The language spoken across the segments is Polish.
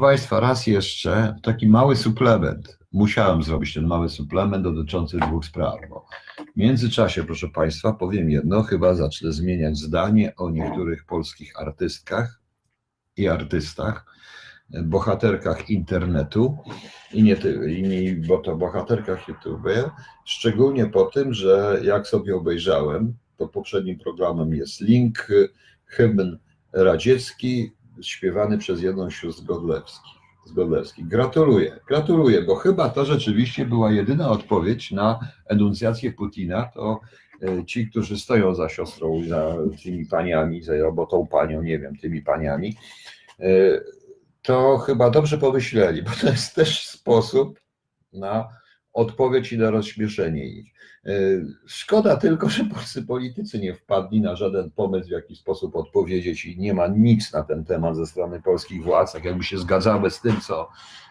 Państwa, raz jeszcze taki mały suplement. Musiałem zrobić ten mały suplement dotyczący dwóch spraw. W międzyczasie, proszę Państwa, powiem jedno, chyba zacznę zmieniać zdanie o niektórych polskich artystkach i artystach, bohaterkach internetu i nie, ty, i nie bo to bohaterkach YouTube, szczególnie po tym, że jak sobie obejrzałem, pod poprzednim programem jest link, hymn radziecki, śpiewany przez jedną z sióstr Godlewskich. Z Godlewskich. Gratuluję, gratuluję, bo chyba to rzeczywiście była jedyna odpowiedź na enuncjację Putina. To e, ci, którzy stoją za siostrą, za tymi paniami, za robotą panią, nie wiem, tymi paniami, e, to chyba dobrze pomyśleli, bo to jest też sposób na odpowiedź i na rozśmieszenie ich. E, Szkoda tylko, że polscy politycy nie wpadli na żaden pomysł, w jaki sposób odpowiedzieć i nie ma nic na ten temat ze strony polskich władz, tak jakby się zgadzały z tym, co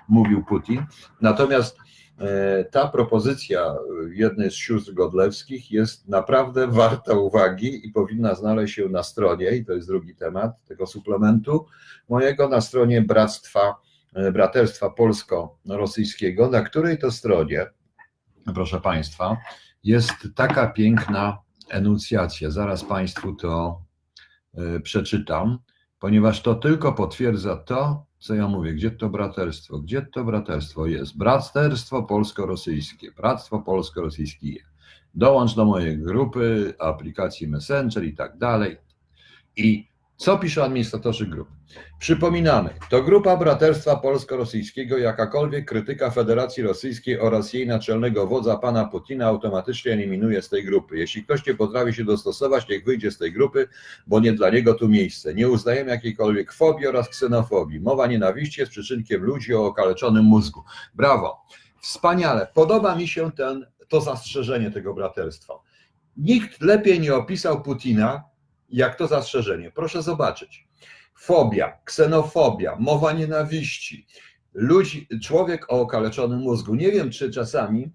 mówił Putin. Natomiast e, ta propozycja jednej z sióstr Godlewskich jest naprawdę warta uwagi i powinna znaleźć się na stronie, i to jest drugi temat tego suplementu, mojego na stronie Bractwa, e, Braterstwa Polsko-Rosyjskiego, na której to stronie, proszę Państwa, jest taka piękna enuncjacja. Zaraz Państwu to e, przeczytam, ponieważ to tylko potwierdza to, co ja mówię. Gdzie to braterstwo? Gdzie to braterstwo jest? Braterstwo polsko-rosyjskie. Bractwo polsko-rosyjskie. Dołącz do mojej grupy, aplikacji Messenger i tak dalej. I co piszą administratorzy grup? Przypominamy, to grupa Braterstwa Polsko-Rosyjskiego, jakakolwiek krytyka Federacji Rosyjskiej oraz jej naczelnego wodza pana Putina automatycznie eliminuje z tej grupy. Jeśli ktoś nie potrafi się dostosować, niech wyjdzie z tej grupy, bo nie dla niego tu miejsce. Nie uznajemy jakiejkolwiek fobii oraz ksenofobii. Mowa nienawiści jest przyczynkiem ludzi o okaleczonym mózgu. Brawo. Wspaniale. Podoba mi się ten, to zastrzeżenie tego braterstwa. Nikt lepiej nie opisał Putina, jak to zastrzeżenie. Proszę zobaczyć. Fobia, ksenofobia, mowa nienawiści, ludzi, człowiek o okaleczonym mózgu. Nie wiem, czy czasami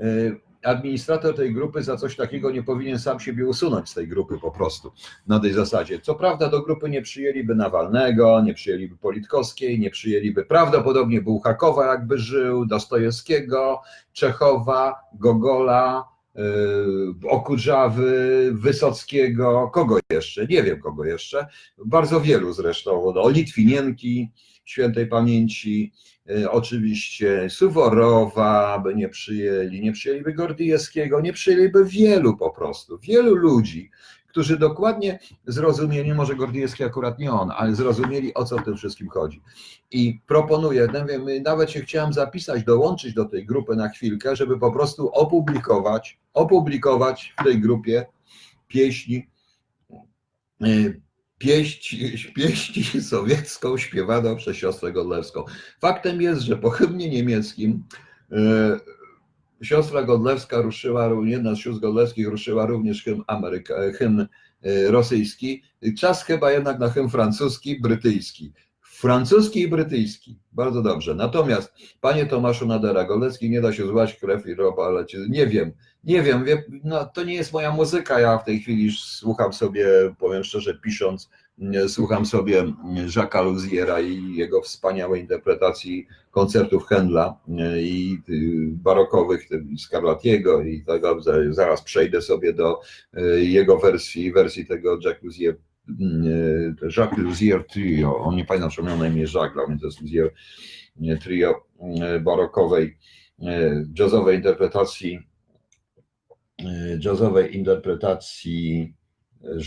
y, administrator tej grupy za coś takiego nie powinien sam siebie usunąć z tej grupy po prostu na tej zasadzie. Co prawda do grupy nie przyjęliby Nawalnego, nie przyjęliby Politkowskiej, nie przyjęliby prawdopodobnie Bułhakowa jakby żył, Dostojewskiego, Czechowa, Gogola, Yy, Okudżawy, Wysockiego, kogo jeszcze? Nie wiem kogo jeszcze. Bardzo wielu zresztą. No, Litwinienki świętej pamięci, yy, oczywiście Suworowa by nie przyjęli, nie przyjęliby Gordyjewskiego, nie przyjęliby wielu po prostu, wielu ludzi, którzy dokładnie zrozumieli, może Gordyjewski akurat nie on, ale zrozumieli o co w tym wszystkim chodzi. I proponuję, wiem, nawet się chciałem zapisać, dołączyć do tej grupy na chwilkę, żeby po prostu opublikować, opublikować w tej grupie pieśni, y, pieść, pieści sowiecką śpiewaną przez siostrę Godlewską. Faktem jest, że po hymnie niemieckim y, siostra Godlewska ruszyła, jedna z sióstr Godlewskich ruszyła również hymn, Ameryka, hymn y, rosyjski. Czas chyba jednak na hymn francuski, brytyjski. Francuski i brytyjski. Bardzo dobrze. Natomiast, panie Tomaszu Nadera, Golecki nie da się złać krew i ropa, ale nie wiem, nie wiem, wie, no, to nie jest moja muzyka. Ja w tej chwili słucham sobie, powiem szczerze, pisząc, nie, słucham sobie Jacques'a Luziera i jego wspaniałej interpretacji koncertów Händla nie, i y, barokowych, tym Scarlattiego i tego, zaraz przejdę sobie do y, jego wersji, wersji tego Jacques Luzier Jacques Luzier Trio, on nie pamiętam, czy miał na imię Jacques, to jest Luzier Trio barokowej, jazzowej interpretacji, jazzowej interpretacji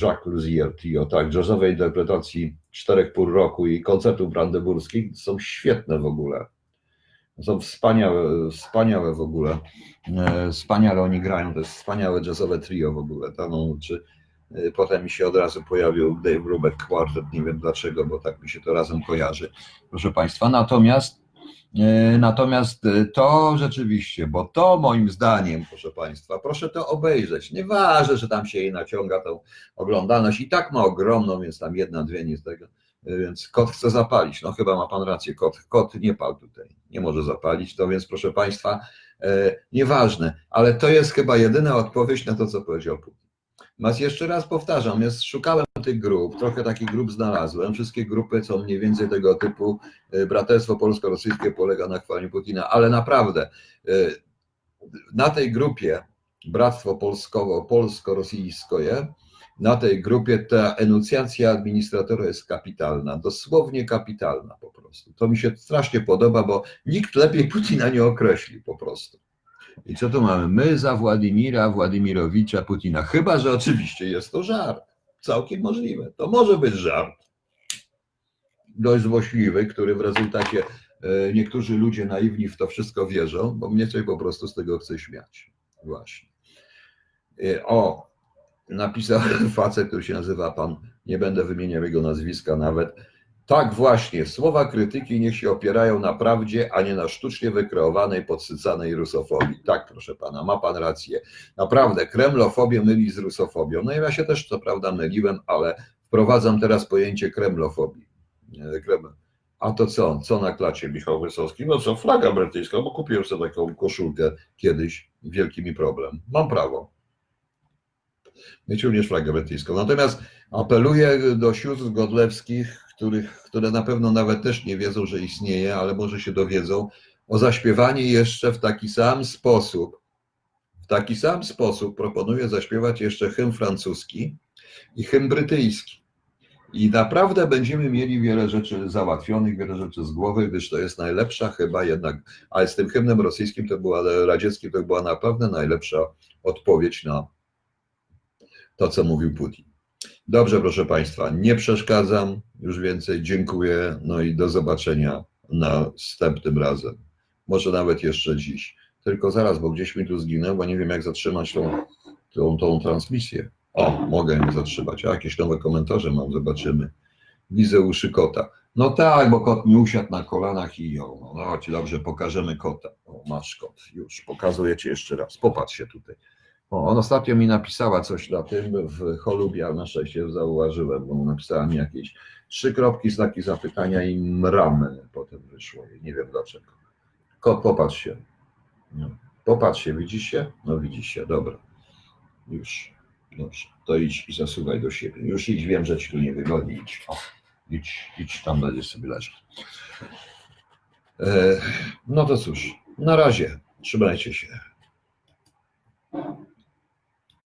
Jacques Luzier Trio, tak, jazzowej interpretacji czterech pół roku i koncertów brandenburskich są świetne w ogóle. Są wspaniałe, wspaniałe w ogóle. Wspaniale oni grają, to jest wspaniałe jazzowe trio w ogóle. Tam, czy, Potem mi się od razu pojawił Dave Brubeck Quartet, nie wiem dlaczego, bo tak mi się to razem kojarzy, proszę Państwa. Natomiast, natomiast to rzeczywiście, bo to moim zdaniem, proszę Państwa, proszę to obejrzeć. Nieważne, że tam się jej naciąga tą oglądalność i tak ma ogromną, więc tam jedna, dwie, nie z tego. Więc kot chce zapalić. No chyba ma Pan rację, kot, kot nie pal tutaj, nie może zapalić. To więc, proszę Państwa, nieważne, ale to jest chyba jedyna odpowiedź na to, co powiedział Putin. Mas jeszcze raz powtarzam, jest, szukałem tych grup, trochę takich grup znalazłem. Wszystkie grupy są mniej więcej tego typu. y, Braterstwo polsko-rosyjskie polega na chwaleniu Putina, ale naprawdę y, na tej grupie Bractwo polsko-rosyjskie, na tej grupie ta enuncjacja administratora jest kapitalna, dosłownie kapitalna po prostu. To mi się strasznie podoba, bo nikt lepiej Putina nie określi po prostu. I co tu mamy? My za Władimira Władimirowicza Putina. Chyba, że oczywiście jest to żart. Całkiem możliwe. To może być żart. Dość złośliwy, który w rezultacie e, niektórzy ludzie naiwni w to wszystko wierzą, bo mnie coś po prostu z tego chce śmiać. Właśnie. E, O, napisał facet, który się nazywa pan, nie będę wymieniał jego nazwiska nawet. Tak właśnie, słowa krytyki niech się opierają na prawdzie, a nie na sztucznie wykreowanej, podsycanej rusofobii. Tak, proszę pana, ma pan rację. Naprawdę, kremlofobię myli z rusofobią. No i ja się też co prawda myliłem, ale wprowadzam teraz pojęcie kremlofobii. A to co? Co na klacie Michał Wysocki? No co, flaga brytyjska, bo kupiłem sobie taką koszulkę kiedyś. Wielki mi problem. Mam prawo mieć również flagę brytyjską. Natomiast apeluję do sióstr godlewskich, których, które na pewno nawet też nie wiedzą, że istnieje, ale może się dowiedzą, o zaśpiewanie jeszcze w taki sam sposób. W taki sam sposób proponuję zaśpiewać jeszcze hymn francuski i hymn brytyjski. I naprawdę będziemy mieli wiele rzeczy załatwionych, wiele rzeczy z głowy, gdyż to jest najlepsza chyba jednak, ale z tym hymnem rosyjskim to była, radzieckim to była naprawdę najlepsza odpowiedź na to, co mówił Putin. Dobrze, proszę Państwa, nie przeszkadzam już więcej. Dziękuję. No i do zobaczenia następnym razem. Może nawet jeszcze dziś. Tylko zaraz, bo gdzieś mi tu zginął, bo nie wiem, jak zatrzymać tą, tą, tą transmisję. O, mogę ją zatrzymać. A jakieś nowe komentarze mam, zobaczymy. Widzę uszy kota. No tak, bo kot mi usiadł na kolanach i ją. No chodź, dobrze, pokażemy kota. O, masz kot. Już, pokazuję Ci jeszcze raz. Popatrz się tutaj. O, on ostatnio mi napisała coś na tym w Holubie, ale na szczęście zauważyłem, bo napisała mi jakieś trzy kropki, znaki zapytania i mramy potem wyszło. Nie wiem dlaczego. Kot, popatrz się. No. Popatrz się, widzisz się? No widzisz się, dobra. Już. Dobrze. To idź i zasuwaj do siebie. Już idź, wiem, że ci tu nie wygodzi. Idź. Idź, idź tam będziesz sobie leżeć. E, no to cóż, na razie. Trzymajcie się.